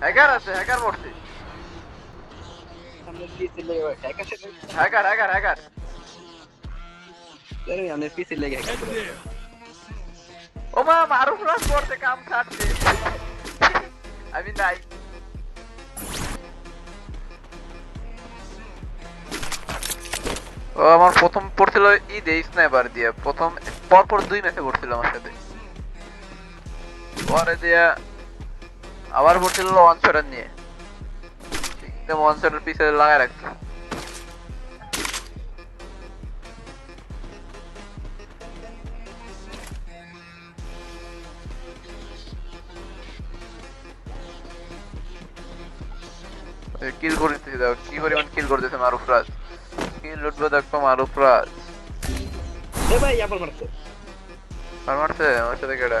Hacker আছে hacker hacker hacker hacker ও মা কাম ও আমার প্রথম পড়ছিল ঈদ এই স্নাইপার দিয়ে। প্রথম পরপর দুই ম্যাচে পড়ছিল আমার সাথে। পরে দিয়া আবার হোটেল ওয়ান শটার নিয়ে। একদম ওয়ান শটার পিছে লাগায় রাখছে কিল করে দিতে দাও কি পরিমাণ কিল করে দিতে মারুফ রাজ। কিল লুটবো দেখো মারুফ রাজ। এ ভাই আবার মারছে। আর মারছে আমার সাথে কেডা?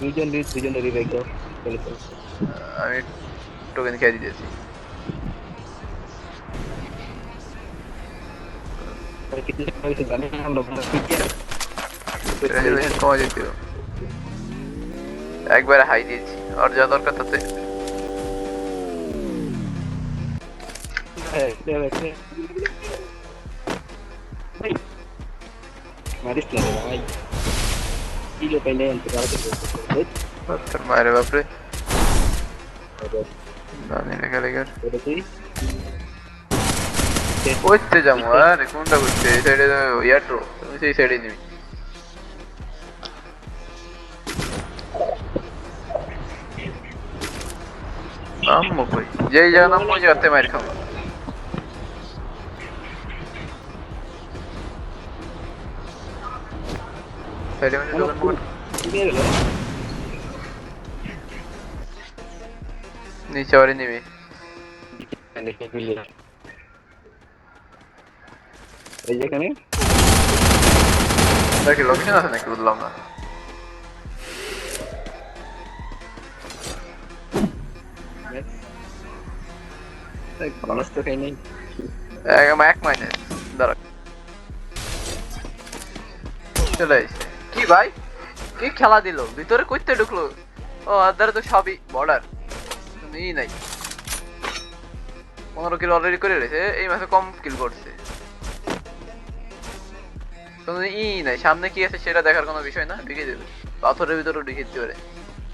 দুইজন দুইজন রিভাইভ দাও আমি টোকেন খেয়ে যেতে একবারে হাই দিয়েছি। আর যা দরকার তাতে। হ্যাঁ মারিস না ভাই। কিলো পেলে আনতে পারতে তোর মায়ের বাপরে জানি না খেলে ওটা তুই করতে যাব আরে কোনটা করছে এই সাইডে ইয়ারড্রো তুমি সেই সাইডে নিবি নামবো কই যেই জায়গা নামবো ওই জায়গাতে মার খাব সাইডে মানে দোকান নিচে নিবি এই যেখানে দেখি লোকেশন আছে নাকি বুঝলাম না মানুষ তো খাই নেই এক মাইনাস দাঁড়া চলে কি ভাই? কি খেলা দিল? ভিতরে কইতে ঢুকলো। ও, আদারে তো সবই বর্ডার ই নাই। পনেরো কিলো অলরেডি করে রয়েছে এই মাসে কম কিল করছে। ই নাই। সামনে কি আছে সেটা দেখার কোনো বিষয় না। ঢুকে দেবে। পাথরের ভিতরে ঢুকে দিতে পারে।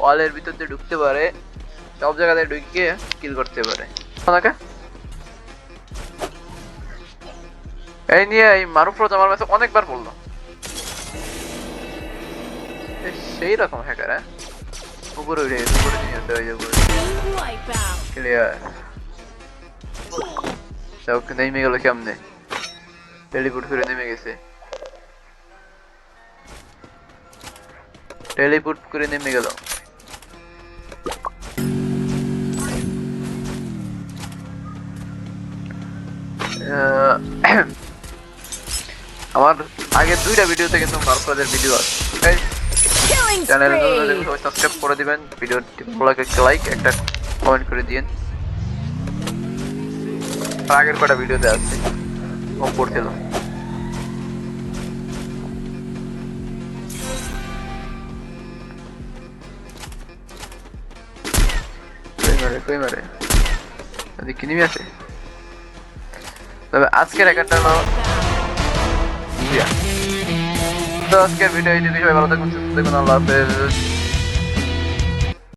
ওয়ালের ভিতর দিয়ে ঢুকতে পারে। সব জায়গাতে ঢুকে কিল করতে পারে। এই নিয়ে এই মারুফ রোজ আমার কাছে অনেকবার বলল। সেই রকম হ্যাকার হ্যাঁ? উপরে উঠে গেছে উপরে নিয়ে যেতে হয় উপরে ক্লিয়ার যাও নেমে গেল কেমনে টেলিপুট করে নেমে গেছে। টেলিপুট করে নেমে গেল। আমার আগের দুইটা ভিডিওতে কিন্তু মার্কোদের ভিডিও আছে। চ্যানেলে সাবস্ক্রাইব করে দিবেন। ভিডিওটি ভালো লাগে একটা লাইক একটা কমেন্ট করে দিয়েন। আগের কটা ভিডিওতে আছে কম পড়ছিল কই মারে কই মারে? এদিকে কি নিবি আছে? তবে আজকের একটা ইয়া। তো আজকের ভিডিও এইটুকু সবাই ভালো থাকুন সুস্থ থাকুন আল্লাহ হাফেজ।